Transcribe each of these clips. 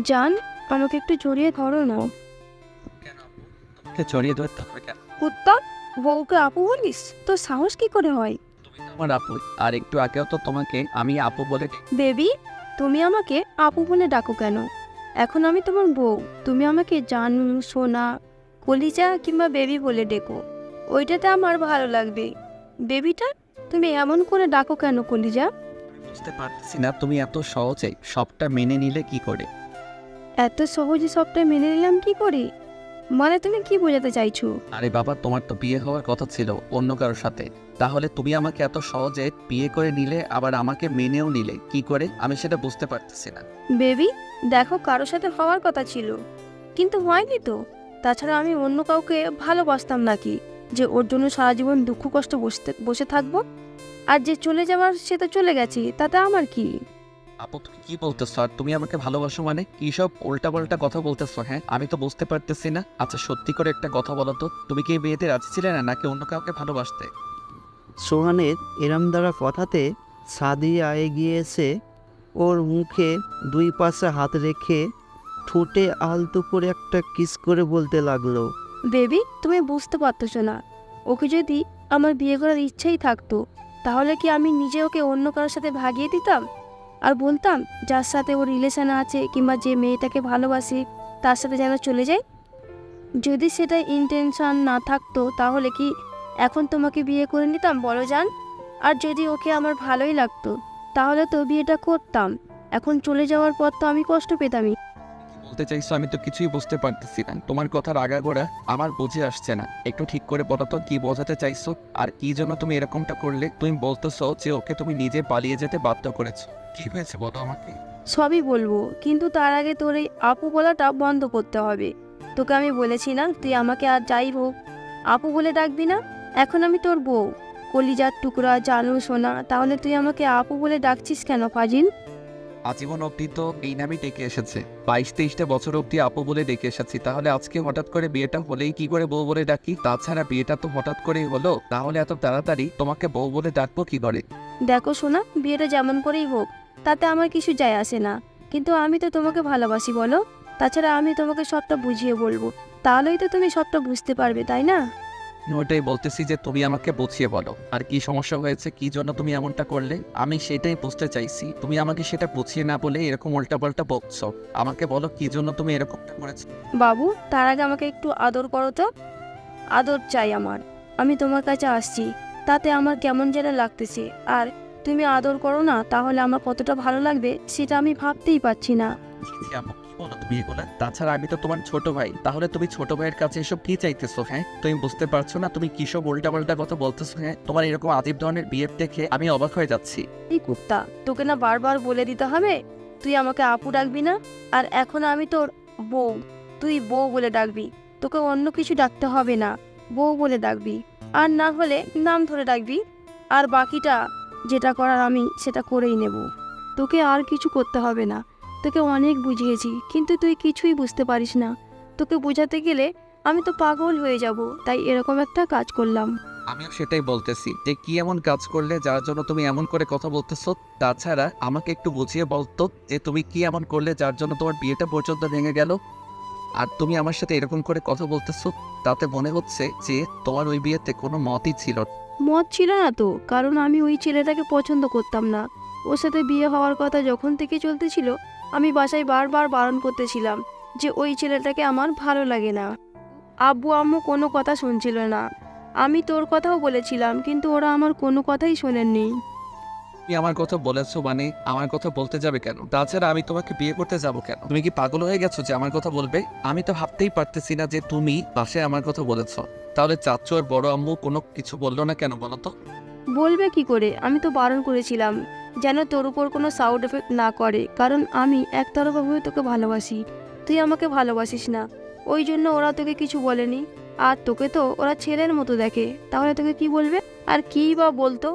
জান আমাকে একটু জড়িয়ে ধরো না। তোমাকে জড়িয়ে ধরতে হবে কেন? বউকে আপু বলিস? তোর সাহস কি করে হয়? আমার আপু আর একটু আগেও তো তোমাকে আমি আপু বলে বেবি তুমি আমাকে আপু বলে ডাকো কেন? এখন আমি তোমার বউ তুমি আমাকে জানু সোনা কলিজা কিংবা বেবি বলে ডেকো। ওইটাতে আমার ভালো লাগবে। বেবিটা তুমি এমন করে ডাকো কেন কলিজা? বুঝতে পারছি না তুমি এত সহজে সবটা মেনে নিলে কি করে? এত সহজে সবটা মেনে নিলাম কি করে? মানে তুমি কি বোঝাতে চাইছো? আরে বাবা তোমার তো বিয়ে হওয়ার কথা ছিল অন্য কারোর সাথে। তাহলে তুমি আমাকে এত সহজে বিয়ে করে নিলে আবার আমাকে মেনেও নিলে কি করে? আমি সেটা বুঝতে পারতেছি না। বেবি দেখো কারোর সাথে হওয়ার কথা ছিল। কিন্তু হয়নি তো। তাছাড়া আমি অন্য কাউকে ভালোবাসতাম নাকি? যে ওর জন্য সারা জীবন দুঃখ কষ্ট বসতে বসে থাকব? আর যে চলে যাওয়ার সে তো চলে গেছি তাতে আমার কি? আপু তুমি কি বলতেছো? আর তুমি আমাকে ভালোবাসো মানে? কি সব উল্টা পাল্টা কথা বলতেছো হ্যাঁ? আমি তো বুঝতে পারতেছি না। আচ্ছা সত্যি করে একটা কথা বলো তো। তুমি কি বিয়েতে রাজি ছিলে না নাকি অন্য কাউকে ভালোবাসতে? সোহানের এরম দ্বারা কথাতে সাদিয়া এগিয়ে এসে ওর মুখে দুই পাশে হাত রেখে ঠোঁটে আলতো করে একটা কিস করে বলতে লাগল। বেবি তুমি বুঝতে পারতেছো না। ওকে যদি আমার বিয়ে করার ইচ্ছেই থাকতো তাহলে কি আমি নিজে ওকে অন্য কারোর সাথে ভাগিয়ে দিতাম? আর বলতাম, যার সাথে ওর রিলেশান আছে কিংবা যে মেয়েটাকে ভালোবাসি, তার সাথে যেন চলে যায়? যদি সেটা ইন্টেনশন না থাকতো, তাহলে কি এখন তোমাকে বিয়ে করে নিতাম, বলো যান আর যদি ওকে আমার ভালোই লাগতো, তাহলে তো বিয়েটা করতাম। এখন চলে যাওয়ার পর তো আমি কষ্ট পেতামই। বলতে চাইছো আমি তো কিছুই বুঝতে পারতেছি না। তোমার কথার আগাগোড়া আমার বুঝে আসছে না। একটু ঠিক করে বলো তো, কি বোঝাতে চাইছো? আর কি জন্য তুমি এরকমটা করলে? তুমি বলতেছো যে ওকে তুমি নিজে পালিয়ে যেতে বাধ্য করেছ। কি হয়েছে বলো আমাকে? সবই বলব, কিন্তু তার আগে তোর এই আপু বলাটা বন্ধ করতে হবে। তোকে আমি বলেছি না, তুই আমাকে আর যাই হোক। আপু বলে ডাকবি না? এখন আমি তোর বউ। কলিজার টুকরা, জানু সোনা, তাহলে তুই আমাকে আপু বলে ডাকছিস কেন ফাজিল? আজীবন অবধি তো এই নামই ডেকে এসেছে। বাইশ, তেইশটা বছর অবধি আপু বলে ডেকে এসেছি। তাহলে আজকে হঠাৎ করে বিয়েটা হলেই কি করে বউ বলে ডাকি? তাছাড়া বিয়েটা তো হঠাৎ করেই হলো। তাহলে এত তাড়াতাড়ি তোমাকে বউ বলে ডাকবো কি করে? দেখো সোনা, বিয়েটা যেমন করেই হোক, তাতে আমার কিছু যায় আসে না। কিন্তু আমি তো তোমাকে ভালোবাসি বলো। তাছাড়া আমি তোমাকে সবটা বুঝিয়ে বলব। তাহলেই তো তুমি সবটা বুঝতে পারবে, তাই না? ওটাই বলতেছি যে তুমি আমাকে বুঝিয়ে বলো। আর কি সমস্যা হয়েছে, কি জন্য তুমি এমনটা করলে? আমি সেটাই বুঝতে চাইছি। তুমি আমাকে সেটা বুঝিয়ে না বলে এরকম উল্টাপাল্টা বকছো। আমাকে বলো কি জন্য তুমি এরকমটা করেছ? বাবু, তার আগে আমাকে একটু আদর করো তো। আদর চাই আমার। আমি তোমার কাছে আসছি। তাতে আমার কেমন যেন লাগতেছে। আর তুমি আদর করো না, তাহলে আমার কতটা ভালো লাগবে, সেটা আমি ভাবতেই পারছি না। জি, জি, আপু, কি বলো তুমি এগুলা? তাছাড়া আমি তো তোমার ছোট ভাই। তাহলে তুমি ছোট ভাইয়ের কাছে এসব কি চাইতেছো হ্যাঁ? তুমি বুঝতে পারছ না তুমি কি সব উল্টাপাল্টা কথা বলতেছো হ্যাঁ? তোমার এরকম আজীব ধরনের বিয়ে দেখে আমি অবাক হয়ে যাচ্ছি। এই কুত্তা তোকে না বারবার বলে দিতে হবে? তুই আমাকে আপু ডাকবি না? আর এখন আমি তোর বউ। তুই বউ বলে ডাকবি। তোকে অন্য কিছু ডাকতে হবে না। বউ বলে ডাকবি। আর না হলে নাম ধরে ডাকবি। আর বাকিটা যেটা করার আমি সেটা করেই নেব। তোকে আর কিছু করতে হবে না। তোকে অনেক বুঝিয়েছি কিন্তু তুই কিছুই বুঝতে পারিস না। তোকে বোঝাতে গেলে আমি তো পাগল হয়ে যাব তাই এরকম একটা কাজ করলাম। আমিও সেটাই বলতেছি যে কি এমন কাজ করলে যার জন্য তুমি এমন করে কথা বলতেছো তাছাড়া আমাকে একটু বুঝিয়ে বলতো যে তুমি কি এমন করলে যার জন্য তোমার বিয়েটা পর্যন্ত ভেঙে গেল? আর তুমি আমার সাথে এরকম করে কথা বলতেছো তাতে মনে হচ্ছে যে তোমার ওই বিয়েতে কোনো মতই ছিল না। মত ছিল না তো কারণ আমি ওই ছেলেটাকে পছন্দ করতাম না। ওর সাথে বিয়ে হওয়ার কথা যখন থেকে চলতেছিল আমি বাসায় বারবার বারণ করতেছিলাম যে ওই ছেলেটাকে আমার ভালো লাগে না। আব্বু আম্মু কোনো কথা শুনছিল না। আমি তোর কথাও বলেছিলাম কিন্তু ওরা আমার কোনো কথাই শোনেননি। তুমি আমার কথা বলেছ মানে আমার কথা বলতে যাবে কেন? তাছাড়া আমি তোমাকে বিয়ে করতে যাব কেন? তুমি কি পাগল হয়ে গেছো যে আমার কথা বলবে? আমি তো ভাবতেই পারতেছি না যে তুমি পাশে আমার কথা বলেছ। তাহলে চাচ্চু আর বড় আম্মু কোনো কিছু বলল না কেন বলো তো? বলবে কি করে? আমি তো বারণ করেছিলাম। যেন তোর উপর কোনো সাউড এফেক্ট না করে। কারণ আমি একতরফাভাবে তোকে ভালোবাসি। তুই আমাকে ভালোবাসিস না। ওই জন্য ওরা তোকে কিছু বলেনি। আর তোকে তো ওরা ছেলের মতো দেখে। তাহলে তোকে কি বলবে? আর কী বা বলতো?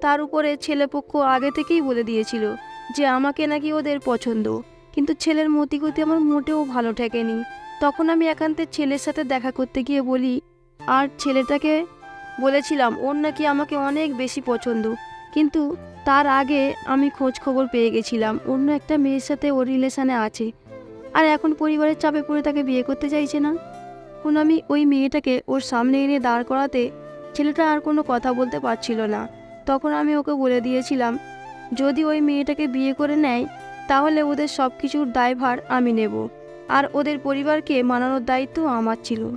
তার উপরে ছেলেপক্ষ আগে থেকেই বলে দিয়েছিল যে আমাকে নাকি ওদের পছন্দ। কিন্তু ছেলের মতি গতি আমার মোটেও ভালো ঠেকেনি। তখন আমি একান্তে ছেলের সাথে দেখা করতে গিয়ে বলি, আর ছেলেটাকে? বলেছিলাম, ওর নাকি আমাকে অনেক বেশি পছন্দ। কিন্তু তার আগে আমি খোঁজ খবর পেয়ে গেছিলাম। অন্য একটা মেয়ের সাথে ওর রিলেশনে আছে। আর এখন পরিবারের চাপে পড়ে তাকে বিয়ে করতে চাইছে না। এখন আমি ওই মেয়েটাকে ওর সামনে এনে দাঁড় করাতে ছেলেটা আর কোনো কথা বলতে পারছিল না। তখন আমি ওকে বলে দিয়েছিলাম, যদি ওই মেয়েটাকে বিয়ে করে নেয়, তাহলে ওদের সব কিছুর দায়ভার আমি নেব। আর ওদের পরিবারকে মানানোর দায়িত্ব আমার ছিল।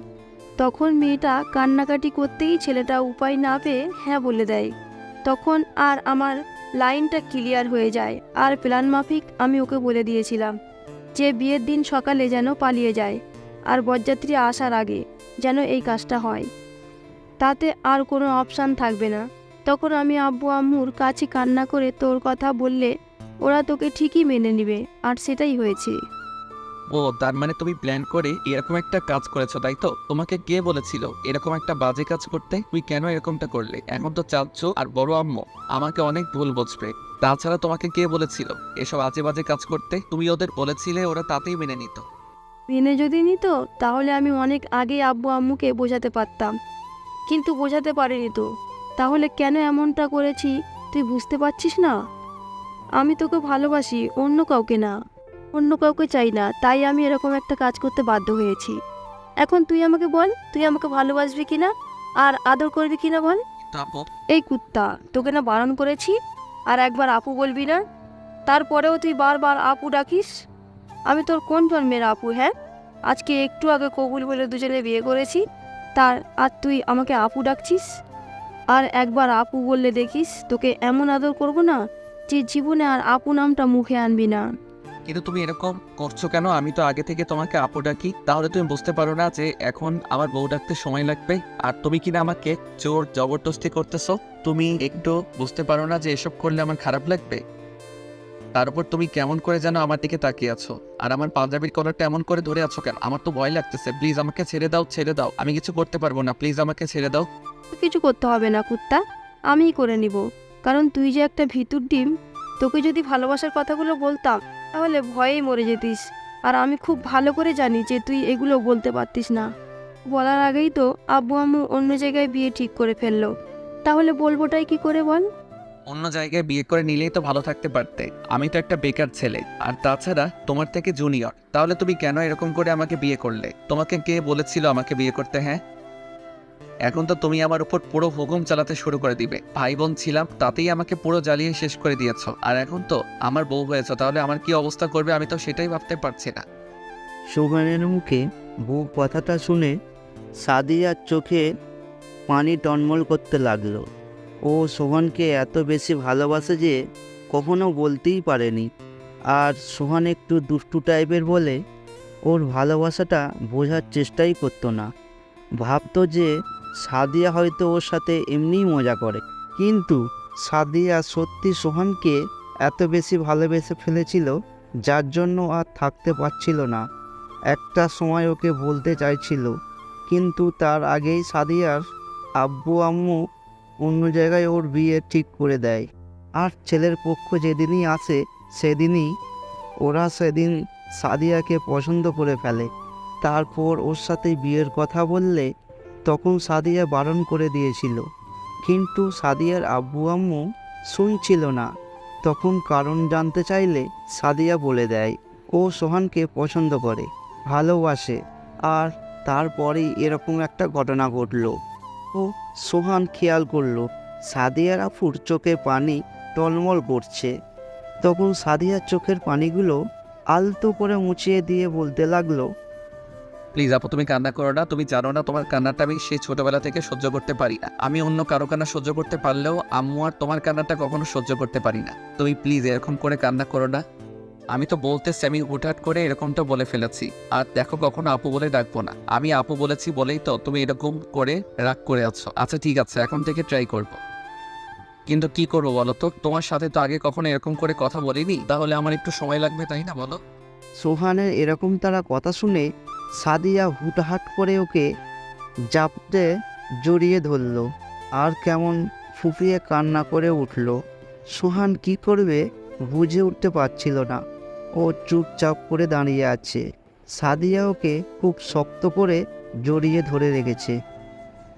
তখন মেয়েটা কান্নাকাটি করতেই ছেলেটা উপায় না পেয়ে হ্যাঁ বলে দেয়। তখন আর আমার লাইনটা ক্লিয়ার হয়ে যায়। আর প্ল্যান মাফিক, আমি ওকে বলে দিয়েছিলাম যে বিয়ের দিন সকালে যেন পালিয়ে যায় আর বরযাত্রী আসার আগে যেন এই কাজটা হয়। তাতে আর কোনো অপশান থাকবে না। তখন আমি আব্বু আম্মুর কাছে কান্না করে তোর কথা বললে ওরা তোকে ঠিকই মেনে নেবে, আর সেটাই হয়েছে। ও, তার মানে তুমি প্ল্যান করে এরকম একটা কাজ করেছ, তাই তো? তোমাকে কে বলেছিল এরকম একটা বাজে কাজ করতে? তুই কেন এরকমটা করলে? এখন তো চাচ্ছ আর বড় আম্মু, আমাকে অনেক ভুল বুঝবে। তাছাড়া তোমাকে কে বলেছিল এসব আজে বাজে কাজ করতে? তুমি ওদের বলেছিলে, ওরা তাতেই মেনে নিত। মেনে যদি নিত, তাহলে আমি অনেক আগেই আব্বু আম্মুকে বোঝাতে পারতাম। কিন্তু বোঝাতে পারিনি তো। তাহলে কেন এমনটা করেছি? তুই বুঝতে পারছিস না? আমি তোকে ভালোবাসি, অন্য কাউকে না। অন্য কাউকে চাই না তাই আমি এরকম একটা কাজ করতে বাধ্য হয়েছি। এখন তুই আমাকে বল তুই আমাকে ভালোবাসবি কিনা? আর আদর করবি কিনা বল? এই কুত্তা তোকে না বারণ করেছি আর একবার আপু বলবি না? তারপরেও তুই বারবার আপু ডাকিস? আমি তোর কোন জন্মের আপু হ্যাঁ? আজকে একটু আগে কবুল বলে দুজনে বিয়ে করেছি তার আর তুই আমাকে আপু ডাকছিস? আর একবার আপু বললে দেখিস তোকে এমন আদর করব না যে জীবনে আর আপু নামটা মুখে আনবি না। কিন্তু তুমি এরকম করছ কেন? আমি তো আগে থেকে তোমাকে আপু ডাকি। তাহলে তুমি বুঝতে পারো না যে এখন আমার বউ ডাকতে সময় লাগবে। আর তুমি কিনা আমাকে জোর জবরদস্তি করতেছো, তুমি একটু বুঝতে পারো না যে এসব করলে আমার খারাপ লাগবে। তার উপর তুমি কেমন করে যেন আমার দিকে তাকিয়ে আছো? আর আমার পাঞ্জাবির কলারটা এমন করে ধরে আছো কেন? আমার তো ভয় লাগতেছে। প্লিজ আমাকে ছেড়ে দাও ছেড়ে দাও। আমি কিছু করতে পারব না। প্লিজ আমাকে ছেড়ে দাও। কিছু করতে হবে না কুত্তা। আমিই করে নিব। কারণ তুই যে একটা ভিতুর ডিম, তোকে যদি ভালোবাসার কথাগুলো বলতাম তাহলে ভয়েই মরে যেতিস। আর আমি খুব ভালো করে জানি যে তুই এগুলো বলতে পারতিস না। বলার আগেই তো আব্বু আম্মু অন্য জায়গায় বিয়ে ঠিক করে ফেলল। তাহলে বলবোটাই কি করে বল? অন্য জায়গায় বিয়ে করে নিলেই তো ভালো থাকতে পারতে। আমি তো একটা বেকার ছেলে। আর তাছাড়া তোমার থেকে জুনিয়র তাহলে তুমি কেন এরকম করে আমাকে বিয়ে করলে? তোমাকে কে বলেছিল আমাকে বিয়ে করতে হ্যাঁ? এখন তো তুমি আমার উপর পুরো হুকুম চালাতে শুরু করে দিবে। ভাই বোন ছিলাম, তাতেই আমাকে পুরো জ্বালিয়ে শেষ করে দিয়েছ। আর এখন তো আমার বউ হয়েছো, তাহলে আমার কি অবস্থা করবে আমি তো সেটাই ভাবতে পারছি না। সোহানের মুখে বউ কথাটা শুনে সাদিয়ার চোখে পানি টনমল করতে লাগল। ও সোহানকে এত বেশি ভালোবাসে যে কখনো বলতেই পারেনি। আর সোহান একটু দুষ্টু টাইপের বলে ওর ভালোবাসাটা বোঝার চেষ্টাই করতো না। ভাবতো যে সাদিয়া হয়তো ওর সাথে এমনিই মজা করে। কিন্তু সাদিয়া সত্যি সোহানকে এত বেশি ভালোবেসে ফেলেছিল, যার জন্য আর থাকতে পারছিল না। একটা সময় ওকে বলতে চাইছিল, কিন্তু তার আগেই সাদিয়ার আব্বু আম্মু অন্য জায়গায় ওর বিয়ে ঠিক করে দেয়। আর ছেলের পক্ষ যেদিনই আসে, সেদিনই ওরা সেদিন সাদিয়াকে পছন্দ করে ফেলে। তারপর ওর সাথে বিয়ের কথা বললে তখন সাদিয়া বারণ করে দিয়েছিল। কিন্তু সাদিয়ার আব্বু আম্মু শুনছিল না। তখন কারণ জানতে চাইলে সাদিয়া বলে দেয়, ও সোহানকে পছন্দ করে, ভালোবাসে, আর তারপরেই এরকম একটা ঘটনা ঘটলো। ও সোহান খেয়াল করল, সাদিয়ার আফুর চোখে পানি টলমল করছে। তখন সাদিয়ার চোখের পানিগুলো আলতো করে মুছিয়ে দিয়ে বলতে লাগল প্লিজ আপু, তুমি কান্না করো না, তুমি জানো না তোমার কান্নাটা আমি সেই ছোটবেলা থেকে সহ্য করতে পারি না। আমি অন্য কারও কান্না সহ্য করতে পারলেও আম্মু আর তোমার কান্নাটা কখনো সহ্য করতে পারি না। তুমি প্লিজ এরকম করে কান্না করো না। আমি তো বলতেছি, আমি হুটহাট করে এরকমটা বলে ফেলেছি। আর দেখো কখনো আপু বলে ডাকবো না। আমি আপু বলেছি বলেই তো তুমি এরকম করে রাগ করে আছো। আচ্ছা ঠিক আছে, এখন থেকে ট্রাই করব। কিন্তু কি করব বলো তো? তোমার সাথে তো আগে কখনো এরকম করে কথা বলিনি। তাহলে আমার একটু সময় লাগবে, তাই না বলো? সোহানের এরকম তারা কথা শুনে সাদিয়া হুটহাট করে ওকে জাপটে জড়িয়ে ধরল আর কেমন ফুপিয়ে কান্না করে উঠল। সোহান কি করবে বুঝে উঠতে পারছিল না। ও চুপচাপ করে দাঁড়িয়ে আছে। সাদিয়া ওকে খুব শক্ত করে জড়িয়ে ধরে রেখেছে।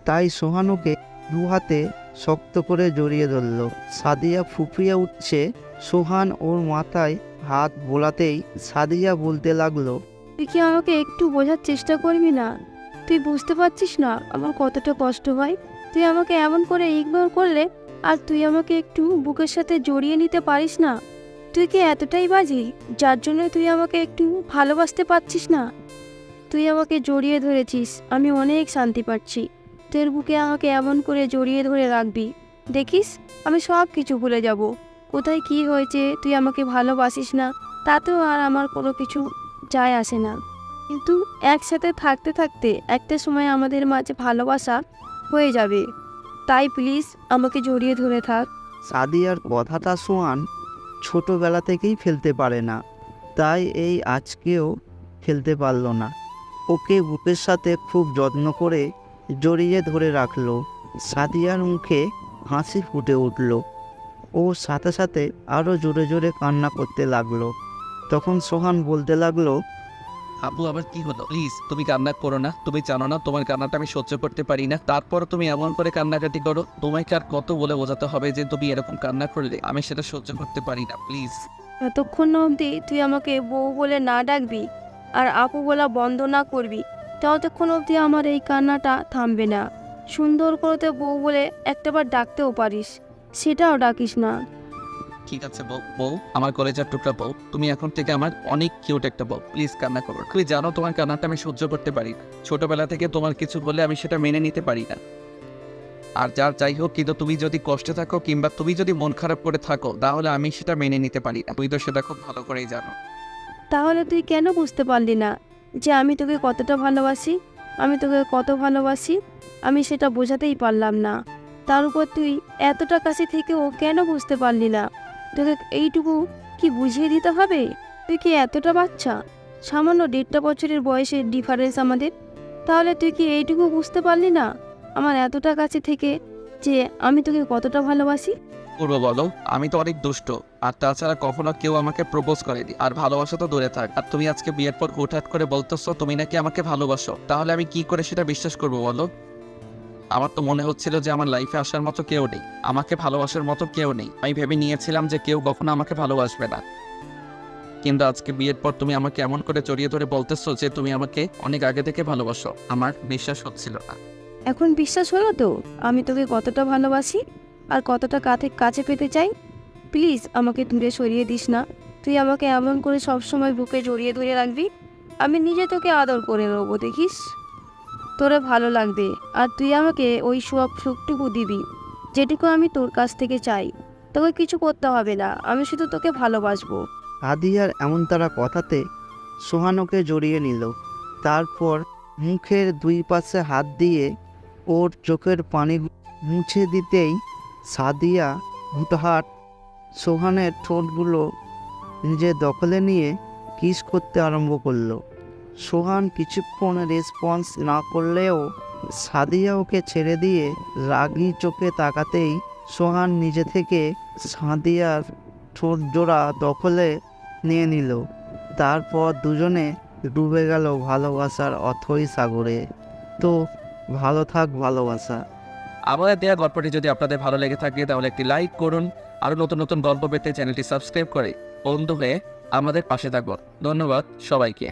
তাই সোহান ওকে দু হাতে শক্ত করে জড়িয়ে ধরল। সাদিয়া ফুপিয়ে উঠছে। সোহান ওর মাথায় হাত বোলাতেই সাদিয়া বলতে লাগল তুই কি আমাকে একটু বোঝার চেষ্টা করবি না? তুই বুঝতে পারছিস না আমার কতটা কষ্ট হয়? তুই আমাকে এমন করে ইগনোর করলে আর তুই আমাকে একটু বুকের সাথে জড়িয়ে নিতে পারিস না। তুই কি এতটাই বাজি যার জন্য তুই আমাকে একটু ভালোবাসতে পারছিস না? তুই আমাকে জড়িয়ে ধরেছিস, আমি অনেক শান্তি পাচ্ছি। তোর বুকে আমাকে এমন করে জড়িয়ে ধরে রাখবি। দেখিস, আমি সব কিছু ভুলে যাব। কোথায় কি হয়েছে তুই আমাকে ভালোবাসিস না? তাতেও আর আমার কোনো কিছু যায় আসে না। কিন্তু একসাথে থাকতে থাকতে একটা সময় আমাদের মাঝে ভালোবাসা হয়ে যাবে। তাই প্লিজ আমাকে জড়িয়ে ধরে থাক। সাদিয়ার কথাটা সোহান ছোটবেলা থেকেই ফেলতে পারে না। তাই এই আজকেও ফেলতে পারল না। ওকে বুকের সাথে খুব যত্ন করে জড়িয়ে ধরে রাখল। সাদিয়ার মুখে হাসি ফুটে উঠল। ও সাথে সাথে আরও জোরে জোরে কান্না করতে লাগল। তখন সোহান বলতে লাগল আপু আবার কি হলো? প্লিজ তুমি কান্না করো না। তুমি জানো না তোমার কান্নাটা আমি সহ্য করতে পারি না। তারপর তুমি এমন করে কান্নাকাটি করো তোমাকে আর কত বলে বোঝাতে হবে যে তুমি এরকম কান্না করলে আমি সেটা সহ্য করতে পারি না। প্লিজ এতক্ষণ অবধি তুই আমাকে বউ বলে না ডাকবি আর আপু বলা বন্ধ না করবি ততক্ষণ অবধি আমার এই কান্নাটা থামবে না। সুন্দর করতে বউ বলে একটাবার ডাকতেও পারিস সেটাও ডাকিস না। ঠিক আছে বউ বউ, আমার কলেজের টুকরা বউ, তুমি এখন থেকে আমার অনেক কিউট একটা বউ। প্লিজ কান্না করো তুমি জানো তোমার কান্নাটা আমি সহ্য করতে পারি ছোটবেলা থেকে তোমার কিছু বলে আমি সেটা মেনে নিতে পারি না। আর যার যাই হোক, কিন্তু তুমি যদি কষ্টে থাকো কিংবা তুমি যদি মন খারাপ করে থাকো, তাহলে আমি সেটা মেনে নিতে পারি না। তুই তো সেটা খুব ভালো করেই জানো। তাহলে তুই কেন বুঝতে পারলি না যে আমি তোকে কতটা ভালোবাসি? আমি তোকে কত ভালোবাসি? আমি সেটা বোঝাতেই পারলাম না। তার উপর তুই এতটা কাছে থেকেও কেন বুঝতে পারলি না? তোকে এইটুকু কি বুঝিয়ে দিতে হবে? তুই কি এতটা বাচ্চা? সামান্য দেড়টা বছরের বয়সের ডিফারেন্স আমাদের। তাহলে তুই কি এইটুকু বুঝতে পারলি না? আমার এতটা কাছে থেকে যে আমি তোকে কতটা ভালোবাসি? করব বলো, আমি তো অনেক দুষ্ট। আর তাছাড়া কখনো কেউ আমাকে প্রপোজ করেনি। আর ভালোবাসা তো দূরে থাক। আর তুমি আজকে বিয়ের পর হুটহাট করে বলতেছো তুমি নাকি আমাকে ভালোবাসো। তাহলে আমি কি করে সেটা বিশ্বাস করব বলো? আমার তো মনে হচ্ছিল যে আমার লাইফে আসার মতো কেউ নেই। আমাকে ভালোবাসার মতো কেউ নেই। আমি ভেবে নিয়েছিলাম যে কেউ কখনো আমাকে ভালোবাসবে না। কিন্তু আজকে বিয়ের পর তুমি আমাকে এমন করে জড়িয়ে ধরে বলতেছো যে তুমি আমাকে অনেক আগে থেকে ভালোবাসো। আমার বিশ্বাস হচ্ছিল না। এখন বিশ্বাস হলো তো? আমি তোকে কতটা ভালোবাসি আর কতটা কাছে কাছে পেতে চাই? প্লিজ আমাকে দূরে সরিয়ে দিস না। তুই আমাকে এমন করে সবসময় বুকে জড়িয়ে ধরে রাখবি। আমি নিজে তোকে আদর করে নেব, দেখিস? তোরে ভালো লাগবে, আর তুই আমাকে ওই সব সুখটুকু দিবি, যেটুকু আমি তোর কাছ থেকে চাই। তোকে কিছু করতে হবে না, আমি শুধু তোকে ভালোবাসবো। সাদিয়ার এমন তারা কথাতে সোহানোকে জড়িয়ে নিল। তারপর মুখের দুই পাশে হাত দিয়ে ওর চোখের পানি মুছে দিতেই সাদিয়া হুটহাট সোহানের ঠোঁটগুলো নিজের দখলে নিয়ে কিস করতে আরম্ভ করল। সোহান কিছুক্ষণ রেসপন্স না করলেও সাদিয়া ওকে ছেড়ে দিয়ে রাগি চোখে তাকাতেই সোহান নিজে থেকে সাদিয়ার ঠোঁট জোড়া দখলে নিয়ে নিল। তারপর দুজনে ডুবে গেল ভালোবাসার অথই সাগরে। তো, ভালো থাক ভালোবাসা। আমাদের দেওয়া গল্পটি যদি আপনাদের ভালো লেগে থাকে, তাহলে একটি লাইক করুন। আরও নতুন নতুন গল্প পেতে চ্যানেলটি সাবস্ক্রাইব করে বন্ধু হয়ে আমাদের পাশে থাকব ধন্যবাদ সবাইকে।